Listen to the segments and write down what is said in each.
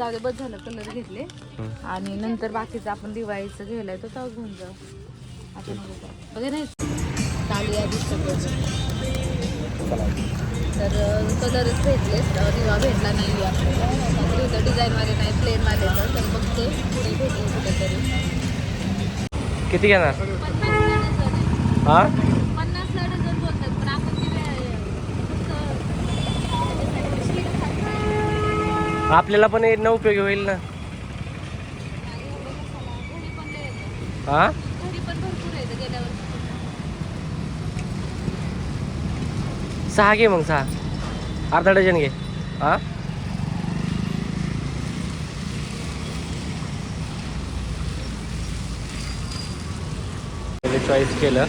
जाऊ दे बस झालं कलर घेतले. आणि नंतर बाकीचं आपण दिवाळीचं घ्यायला येतो तेव्हा घेऊन जाऊ. आता नको नाही. चालू तर कलरच भेटलेत. अं, दिवा भेटला नाही आपल्याला. डिझाईनवाले नाही प्लेनवाले तर तर बघते. पुढे भेटले कुठेतरी. किती घेणार? हा पन्नासला डझन बोलतात पण आपण ते फक्त आपल्याला पण न उपयोगी होईल ना. हा? सहा घे मग सहा. अर्धा डझन घे. हा? चॉईस केलं.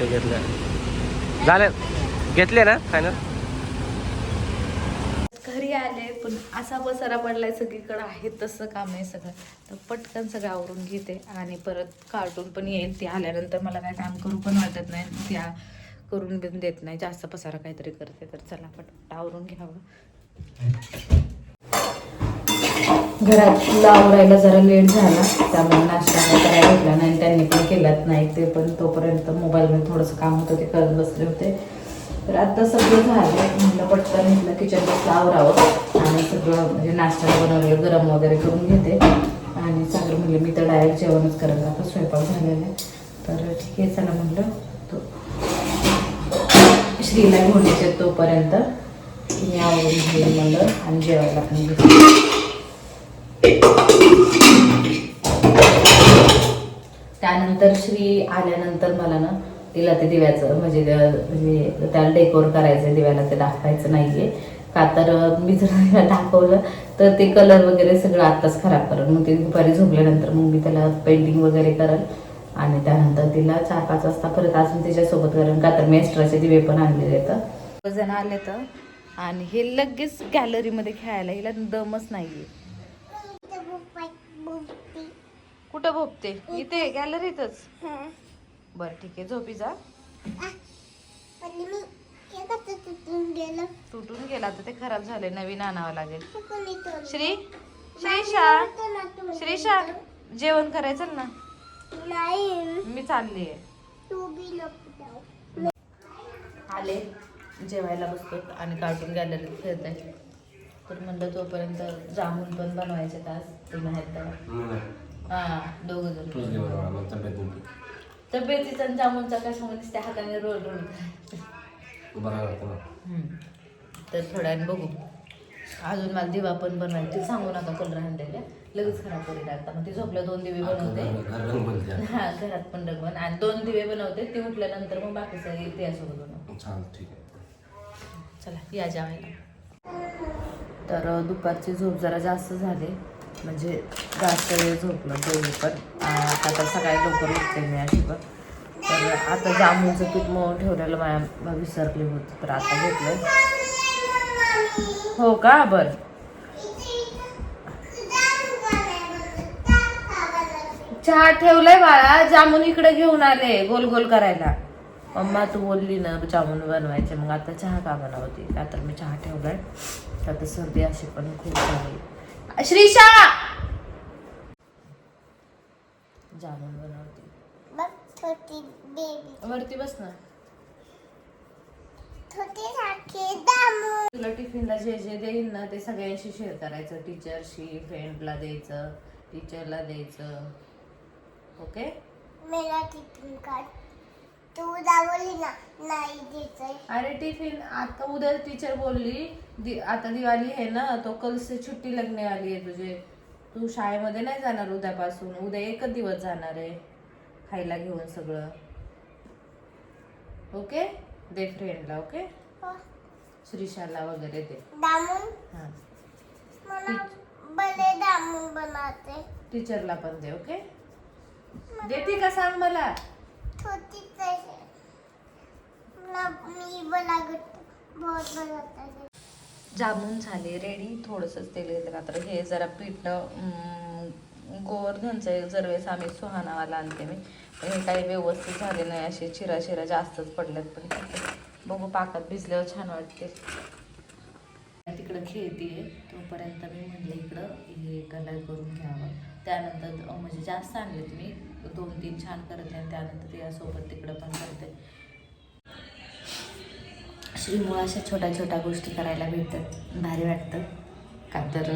ते घेतलं. झालं. घेतले ना फायनल पण असा पसारा पडलाय सगळीकडं आहे तसं काम आहे सगळं. तर पटकन सगळं आवरून घेते आणि परत कार्टून पण येईल. ते आल्यानंतर मला काय काम करू पण वाटत नाही. त्या करून बिन देत नाही. जास्त पसारा काहीतरी करते तर चला पटपट आवरून घ्यावं. घरात आवरायला जरा लेट झाला. त्यामुळे नाश्ता करायला भेटला नाही आणि त्यांनी पण केलाच नाही. ते पण तोपर्यंत मोबाईलमध्ये थोडंसं काम होतं ते करत बसले होते. तर आता सगळं झालं म्हटलं पटकन म्हटलं किचन बसला आवरावं. आणि सगळं म्हणजे नाश्ता बनवलेलं गरम वगैरे करून घेते. आणि सागर म्हणले मी तर डायरेक्ट जेवणच करत आता स्वयंपाक झालेला आहे. तर ठीक आहे चला म्हटलं तो श्रीला घेऊन तोपर्यंत. मी आवडून घेईल म्हणलं आणि जेवायला पण घेते. त्यानंतर श्री आल्यानंतर मला ना तिला ते दिव्याचं म्हणजे म्हणजे त्याला डेकोर करायचं दिव्याला ते दाखवायचं नाहीये. का तर मी जर तिला दाखवलं तर ते कलर वगैरे सगळं आत्ताच खराब करल. मग ते दुपारी झोपल्यानंतर मग मी त्याला पेंटिंग वगैरे करल. आणि त्यानंतर तिला चार पाच वाजता परत अजून तिच्यासोबत करेन का तर मी एक्स्ट्राचे दिवे पण आणलेले तर जण आले तर. आणि हे लगेच गॅलरीमध्ये खेळायला हिला दमच नाहीये. कुठं भोगते इथे गॅलरीतच बर ठीक आहे. झोपी जा. तुटून गेला. तर ते खराब झाले नवीन आणावं लागेल. श्री श्रीशा श्रीशा जेवण करायचं ना? मी चालली आले. जेवायला बसतो आणि कार्टून गॅलरीत खेळत आहे तर म्हणलं तोपर्यंत जामून पण बनवायचे तास. ते माहीत हा दोघ जण. तब्येतीचा आणि जामूनचा कशामध्ये त्या हाताने रोल रोल. तर थोड्या वेळाने बघू. अजून मला दिवा पण बनवायची सांगू नका कलर आणलेल्या लगेच खराब करी लागता मग ती झोपल्या दोन दिवे बनवते. हा घरात पण रंगवण आणि दोन दिवे बनवते. ती उठल्यानंतर मग बाकीचं येते यासोबत बनवते चला या जेवायला. तर दुपारची झोप जरा जास्त झाली. म्हणजे जास्त वेळ झोपलं दोन्ही पण. आता तर सकाळी लवकर उठते मी अशी पण. तर आता जामुनचं पीठ मग ठेवलेलं माझ्या विसरली होती तर आता घेतलं हो का? बर. चहा ठेवलाय बाळा जामुन इकडे घेऊन आले गोल गोल करायला. मम्मा तू बोलली ना जामुन बनवायचे मग आता चहा का बनवते? का तर मी चहा ठेवलाय. का तर सर्दी अशी पण खूप झाली. श्रीशा! जामुन बनवते वरती बस ना. तुला टिफिनला जे जे देईल ना ते सगळ्यांशी शेअर करायचं. टीचरशी फ्रेंडला द्यायचं टीचरला द्यायचं. ओके मेरा टिफिन कार्ड तू दावली ना नाही अरे टिफिन आता उद्या टीचर बोलली दि आता दिवाळी आहे ना तो कल से छुट्टी लगने वाली आहे तुझे. तू शाळेमध्ये नाही जाणार उद्यापासून उद्या एकच दिवस जाणार आहे खायला घेऊन सगळं. ओके? दे फ्रेंडला ओके? हो. श्रीशाला वगैरे दे. दामून? हां. मला दामून बनवते. टीचरला पण दे ओके? देते का सांग मला? आहे मला मी बनागत बहुत बनवते जामून झाले रेडी थोडंसंच तेल घेतलं का तर? हे जरा पीठनं गोवर्धनचं जर वेळेस आम्ही सुहानावाला आणते मी. पण हे काही व्यवस्थित झाले नाही. असे चिरा चिरा जास्तच पडल्यात पण. बघू पाकात भिजल्यावर छान वाटते. तिकडं खेळतीये तोपर्यंत मी म्हणलं इकडं हे कलर करून घ्यावं. त्यानंतर म्हणजे जास्त आणलेत मी. दोन तीन छान करते आणि त्यानंतर यासोबत तिकडं पण करते. श्रीमुळं अशा छोट्या छोट्या गोष्टी करायला भेटतात. भारी वाटतं. का तर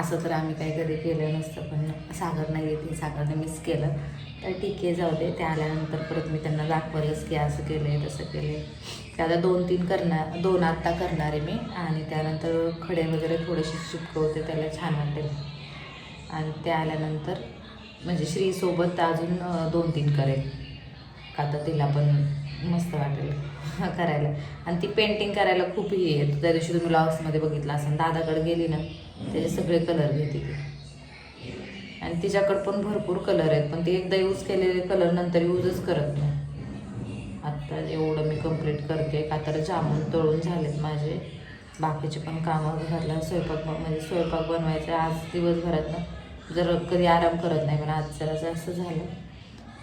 असं तर आम्ही काही कधी केलं नसतं पण सागर नाही येते सागरने मिस केलं. तर ठीक आहे जाऊ दे. ते आल्यानंतर परत मी त्यांना दाखवलंच की असं केलं आहे तसं केलं आहे ते आता दोन तीन करणार दोन आत्ता करणार आहे मी. आणि त्यानंतर खडे वगैरे थोडेसे चिपकवते त्याला छान वाटेल. आणि ते आल्यानंतर म्हणजे श्रीसोबत अजून दोन तीन करेल. का तर तिला पण मस्त वाटेल करायला. आणि ती पेंटिंग करायला खूप ही आहे. त्या दिवशी तुम्ही ब्लाऊजमध्ये बघितलं असं दादाकडे गेली ना त्याचे सगळे कलर घेते ती. आणि तिच्याकडे पण भरपूर कलर आहेत पण ती एकदा यूज केलेले कलर नंतर यूजच करत नाही. आत्ता एवढं मी कंप्लीट करते का तर जामून तळून झालेत माझे. बाकीचे पण कामं घरला स्वयंपाक म्हणजे स्वयंपाक बनवायचे आज दिवसभरात ना जर कधी आराम करत नाही पण आज जरा जास्त झालं.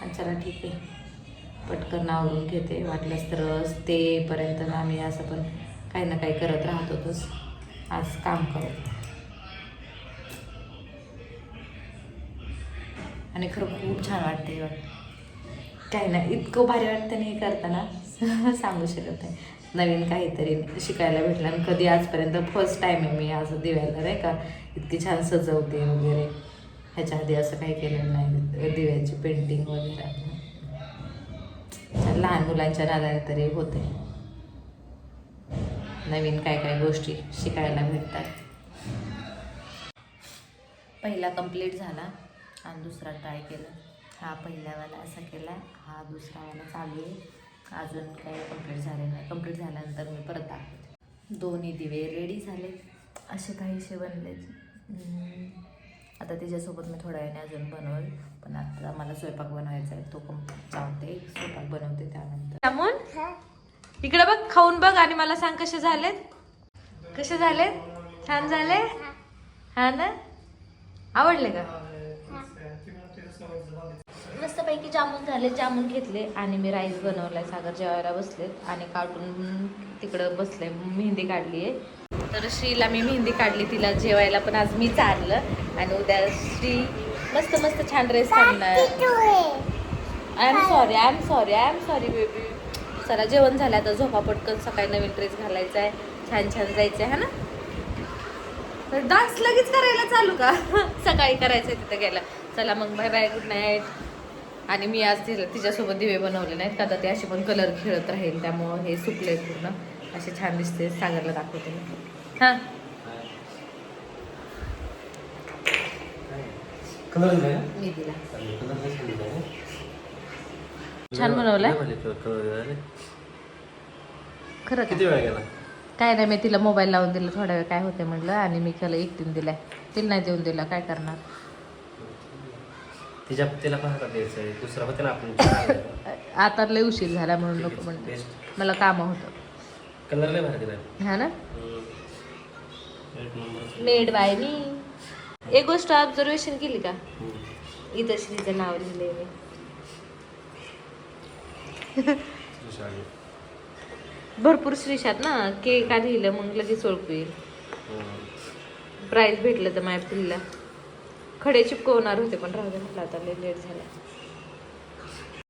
आणि चला ठीक आहे. पटकन आवरून घेते. वाटलंच तर तेपर्यंत ना आम्ही असं पण काही ना काही करत राहत होतोच. आज काम करत आणि खरं खूप छान वाटते काही नाही इतकं भारी वाटतं नाही हे करताना. सांगू शकत नाही. नवीन काहीतरी शिकायला भेटलं आणि कधी आजपर्यंत फर्स्ट टाईम आहे मी असं दिव्याला नाही का इतकी छान सजवते वगैरे. ह्याच्या आधी असं काही केलेलं नाही दिव्याची पेंटिंग वगैरे. लहान मुलांच्या नादाने तरी होते. नवीन काय काय गोष्टी शिकायला भेटतात पहिला कंप्लीट झाला आणि दुसरा ट्राय केला. हा पहिल्यावाला असा केला. हा दुसरावाला चालू आहे. अजून काही कंप्लीट झाले नाही. कंप्लीट झाल्यानंतर मी परत दाखवते. दोन्ही दिवे रेडी झाले. असे काहीसे बनलेत. आता तिच्यासोबत मी थोड्या वेळाने अजून बनवेल. पण आता मला स्वयंपाक बनवायचा आहे तो चालते स्वयंपाक बनवते त्यानंतर. इकडे बघ खाऊन बघ आणि मला सांग कसे झालेत. कसे झालेत? छान झाले? हा. ना? आवडले का? मस्तपैकी जामून झाले. जामून घेतले आणि मी राईस बनवलाय. सागर जेवायला बसलेत आणि काढून तिकडं बसले मेहंदी काढली आहे तर श्रीला मी मेहंदी काढली तिला जेवायला पण आज मी चाललं आणि उद्या श्री मस्त मस्त छान ड्रेस काढणार I am sorry I am sorry I am sorry baby चला जेवण झालं आता झोपा पटकन सकाळी नवीन ड्रेस घालायचा आहे. छान छान जायचं आहे ना? तर डान्स लगेच करायला चालू का? सकाळी करायचं आहे तिथं गेला. चला मग बाय बाय गुड नाईट आणि मी आज तिला तिच्यासोबत दिवे बनवले नाहीत का तर ते असे पण कलर खेळत राहील त्यामुळं हे सुकले पूर्ण. असे छान दिसते सागरला दाखवते मी. हां. मी दिला. छान बनवलाय? खरं का किती वेळ गेला? काय नाही मी तिला मोबाईल लावून दिला थोडा वेळ काय होते म्हटलं आणि मी त्याला एकटीन दिलाय. तिला नाही देऊन दिला काय करणार? तिच्या तिला पाहता द्यायचंय दुसरा आपण आता लय उशीर झाला म्हणून नको म्हणलं. बेस्ट मला काम होतं. कलर लय भारी दिलाय. हा ना? एक नंबर मेड बाय मी एक गोष्ट ऑब्झर्वेशन केली का? इथं श्रीचं नाव लिहिलंय मी. भरपूर श्रीशात ना? के का लिहिलं मग लगेच ओळखू येईल. प्राईज भेटलं तर माझ्या पिल्ला. खडे चिपकवणार होते पण राहू दे म्हटलं आता लेट झाला.